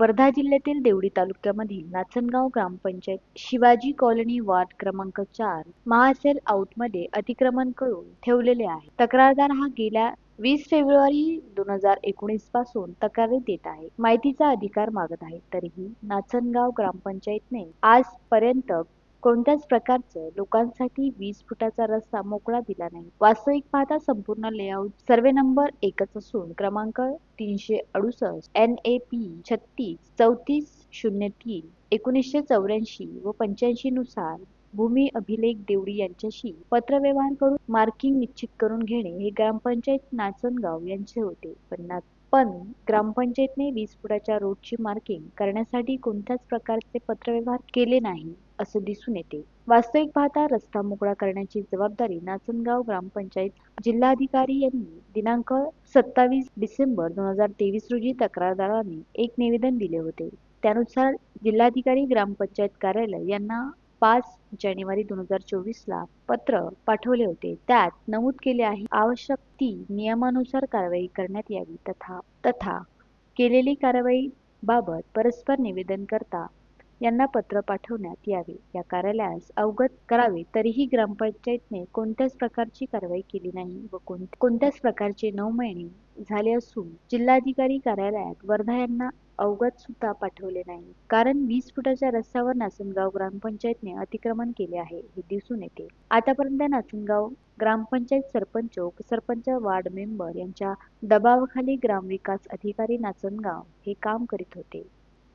वर्धा जिल्ह्यातील देवळी तालुक्यामधील नाचनगाव ग्रामपंचायत Shivaji colony ward क्रमांक चार महासेल आउटमध्ये अतिक्रमण करून ठेवलेले आहे. तक्रारदार हा गेल्या वीस फेब्रुवारी दोन हजार एकोणीसपासून तक्रारी देत आहे. माहितीचा अधिकार मागत आहे. तरीही नाचनगाव ग्रामपंचायतने आजपर्यंत कोणत्याच प्रकारचं लोकांसाठी वीस फुटाचा रस्ता मोकळा दिला नाही. वास्तविक पाहता संपूर्ण लेआउट सर्वे नंबर एकच असून क्रमांक तीनशे अडुसष्ट एन ए पी छत्तीस चौतीस शून्य तीन एकोणीसशे चौऱ्याऐंशी व पंच्याऐंशी नुसार भूमी अभिलेख देवडी यांच्याशी पत्रव्यवहार करून मार्किंग निश्चित करून घेणे हे ग्रामपंचायत नाचनगाव यांचे होते. पण पण ग्रामपंचायतने वीस फुटाच्या रोडची मार्किंग करण्यासाठी कोणत्याच प्रकारचे पत्रव्यवहार केले नाही. असं दिसून येते. वास्तविक पाहता रस्ता मोकळा करण्याची जबाबदारी नाचनगाव ग्रामपंचायत जिल्हाधिकारी यांनी दिनांक सत्तावीस डिसेंबर दोन हजार तेवीस रोजी तक्रारदारांनी एक निवेदन दिले होते. त्यानुसार जिल्हाधिकारी ग्रामपंचायत कार्यालय यांना पाच जानेवारी दोन हजार चोवीस ला पत्र पाठवले होते. त्यात नमूद केले आहे आवश्यक ती नियमानुसार कारवाई करण्यात यावी तथा तथा केलेली कारवाई बाबत परस्पर निवेदन करता यांना पत्र पाठवण्यात यावे. या कार्यालयास अवगत करावे. तरीही ग्रामपंचायतने कोणत्याच प्रकारची कारवाई केली नाही व कोण- कोणत्याच प्रकारचे नऊ महिने झाले असून जिल्हाधिकारी कार्यालयात वर्धा यांना अवगत सुद्धा पाठवले नाही. कारण वीस फुटाच्या रस्त्यावर नाचनगाव ग्रामपंचायतने अतिक्रमण केले आहे हे दिसून येते. आतापर्यंत नाचनगाव ग्रामपंचायत सरपंच उपसरपंच वार्ड मेंबर यांच्या दबावाखाली ग्रामविकास अधिकारी नाचनगाव हे काम करीत होते.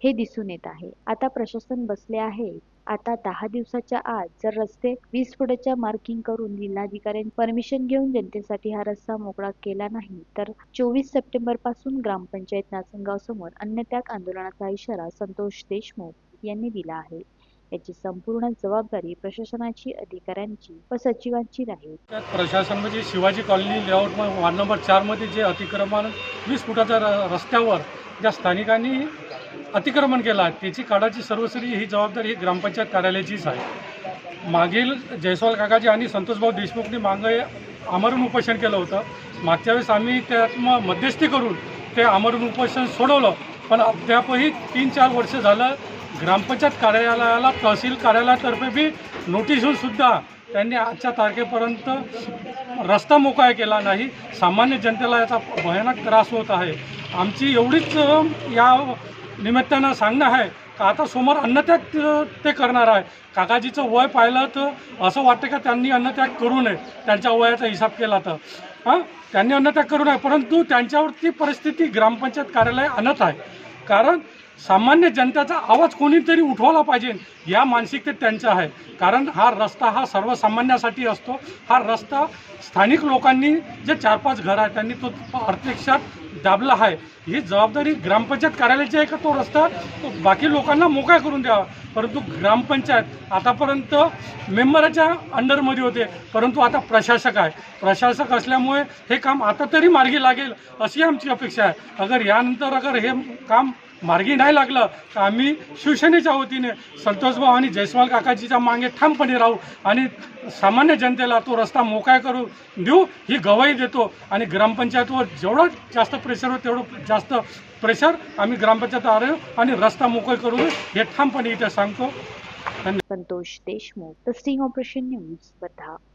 हे दिसून येत आहे. आता प्रशासन बसले आहे. आता दहा दिवसाच्या आत जर रस्ते वीस फुटाच्या मार्किंग करून जिल्हाधिकाऱ्यांनी परमिशन घेऊन जनतेसाठी हा रस्ता मोकळा केला नाही तर चोवीस सप्टेंबरपासून ग्रामपंचायत नाचनगाव समोर अन्नत्याग आंदोलनाचा इशारा संतोष देशमुख यांनी दिला आहे. याची संपूर्ण जबाबदारी प्रशासनाची अधिकाऱ्यांची व सचिवांची राहील त्यात प्रशासन म्हणजे Shivaji colony layout ward number चारमध्ये जे अतिक्रमण वीस फुटाच्या र- रस्त्यावर ज्या स्थानिकांनी अतिक्रमण केलं आहे त्याची काळाची सर्वस्वी ही जबाबदारी ही ग्रामपंचायत कार्यालयाचीच आहे. मागील जयस्वाल काकाजी आणि संतोषभाऊ देशमुखनी मागे आमरण उपोषण केलं होतं. मागच्या वेळेस आम्ही त्यात मग मध्यस्थी करून ते आमरण उपोषण सोडवलं. पण अद्यापही तीन चार वर्ष झालं ग्रामपंचायत कार्यालयाला तहसील कार्यालयातर्फे बी नोटीस सुद्धा त्यांनी आजच्या तारखेपर्यंत रस्ता मोकळा केला नाही. सामान्य जनतेला याचा भयानक त्रास होत आहे. आमची एवढीच या निमित्तानं सांगणं आहे का आता समोर अन्नत्याग ते करणार आहे. काकाजीचं वय पाहिलं तर असं वाटतं का त्यांनी अन्नत्याग करू नये? त्यांच्या वयाचा हिसाब केला तर. हां त्यांनी अन्नत्याग करू नये परंतु त्यांच्यावरती परिस्थिती ग्रामपंचायत कार्यालय आणत आहे. कारण सामान्य जनतेचा आवाज कोणीतरी उठवायला पाहिजे. या मानसिकतेत त्यांचं आहे. कारण हा रस्ता हा सर्वसामान्यासाठी असतो. हा रस्ता स्थानिक लोकांनी जे चार पाच घर आहेत त्यांनी तो प्रत्यक्षात दाबला आहे. ही जबाबदारी ग्रामपंचायत कार्यालयाची आहे का तो रस्ता? तो बाकी लोकांना मोकळा करून द्यावा. परंतु ग्रामपंचायत आतापर्यंत मेंबराच्या अंडरमध्ये होते. परंतु आता प्रशासक आहे. प्रशासक असल्यामुळे हे काम आता तरी मार्गी लागेल अशी आमची अपेक्षा आहे. अगर यानंतर अगर हे काम मार्गी नाही लागलं तर आम्ही शिवसेनेच्या वतीने संतोषभाऊ आणि जयस्वाल काकाजीच्या मागे ठामपणे राहू आणि सामान्य जनतेला तो रस्ता मोकळा करू देऊ ही गवाही देतो. आणि ग्रामपंचायतवर जेवढं जास्त प्रेशर होतं तेवढं जास्त प्रेशर आम्ही ग्रामपंचायत आलो आणि रस्ता मोकळ करू हे ठामपणे इथे सांगतो. Santosh Deshmukh the sting operation news Wardha.